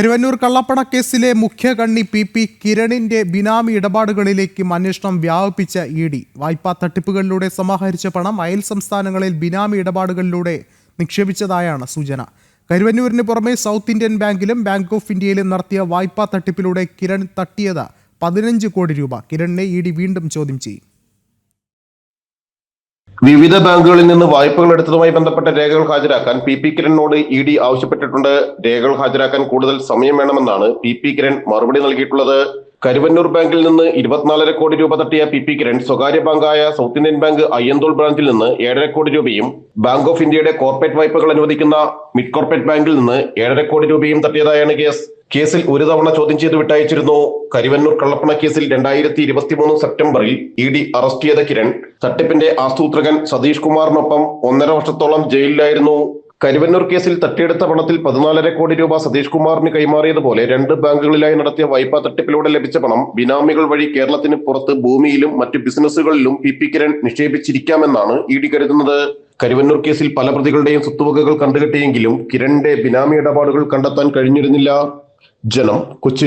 കരുവന്നൂർ കള്ളപ്പണ കേസിലെ മുഖ്യ കണ്ണി പി പി കിരണിന്റെ ബിനാമി ഇടപാടുകളിലേക്കും അന്വേഷണം വ്യാപിപ്പിച്ച ഇ ഡി. വായ്പാ തട്ടിപ്പുകളിലൂടെ സമാഹരിച്ച പണം അയൽ സംസ്ഥാനങ്ങളിൽ ബിനാമി ഇടപാടുകളിലൂടെ നിക്ഷേപിച്ചതായാണ് സൂചന. കരുവന്നൂരിന് പുറമെ സൗത്ത് ഇന്ത്യൻ ബാങ്കിലും ബാങ്ക് ഓഫ് ഇന്ത്യയിലും നടത്തിയ വായ്പാ തട്ടിപ്പിലൂടെ കിരൺ തട്ടിയത് പതിനഞ്ച് കോടി രൂപ. കിരണിനെ ഇ ഡി വീണ്ടും ചോദ്യം ചെയ്യും. വിവിധ ബാങ്കുകളിൽ നിന്ന് വായ്പകൾ എടുത്തതുമായി ബന്ധപ്പെട്ട രേഖകൾ ഹാജരാക്കാൻ പി പി കിരണിനോട് ഇ ഡി ആവശ്യപ്പെട്ടിട്ടുണ്ട്. രേഖകൾ ഹാജരാക്കാൻ കൂടുതൽ സമയം വേണമെന്നാണ് പി പി കിരൺ മറുപടി നൽകിയിട്ടുള്ളത്. കരുവന്നൂർ ബാങ്കിൽ നിന്ന് ഇരുപത്തിനാലര കോടി രൂപ തട്ടിയ പി പി കിരൺ സ്വകാര്യ ബാങ്കായ സൗത്ത് ഇന്ത്യൻ ബാങ്ക് അയ്യന്തോൾ ബ്രാഞ്ചിൽ നിന്ന് ഏഴര കോടി രൂപയും ബാങ്ക് ഓഫ് ഇന്ത്യയുടെ കോർപ്പറേറ്റ് വായ്പകൾ അനുവദിക്കുന്ന മിഡ് കോർപ്പറേറ്റ് ബാങ്കിൽ നിന്ന് ഏഴര കോടി രൂപയും തട്ടിയതായാണ് കേസ്. കേസിൽ ഒരു തവണ ചോദ്യം ചെയ്ത് വിട്ടയച്ചിരുന്നു. കരിവന്നൂർ കള്ളപ്പണ കേസിൽ രണ്ടായിരത്തി ഇരുപത്തിമൂന്ന് സെപ്റ്റംബറിൽ ഇ ഡി അറസ്റ്റ് ചെയ്ത കിരൺ. തട്ടിപ്പിന്റെ ആസൂത്രകൻ സതീഷ് കുമാറിനൊപ്പം ഒന്നര വർഷത്തോളം ജയിലിലായിരുന്നു. കരുവന്നൂർ കേസിൽ തട്ടിയെടുത്ത പണത്തിൽ പതിനാലര കോടി രൂപ സതീഷ് കുമാറിന് കൈമാറിയതുപോലെ രണ്ട് ബാങ്കുകളിലായി നടത്തിയ വായ്പാ തട്ടിപ്പിലൂടെ ലഭിച്ച പണം ബിനാമികൾ വഴി കേരളത്തിന് പുറത്ത് ഭൂമിയിലും മറ്റ് ബിസിനസ്സുകളിലും പി പി കിരൺ നിക്ഷേപിച്ചിരിക്കാമെന്നാണ് ഇ ഡി കരുതുന്നത്. കരുവന്നൂർ കേസിൽ പല പ്രതികളുടെയും സ്വത്തുവകകൾ കണ്ടുകെട്ടിയെങ്കിലും കിരണിന്റെ ബിനാമി ഇടപാടുകൾ കണ്ടെത്താൻ കഴിഞ്ഞിരുന്നില്ല. जलम कुछ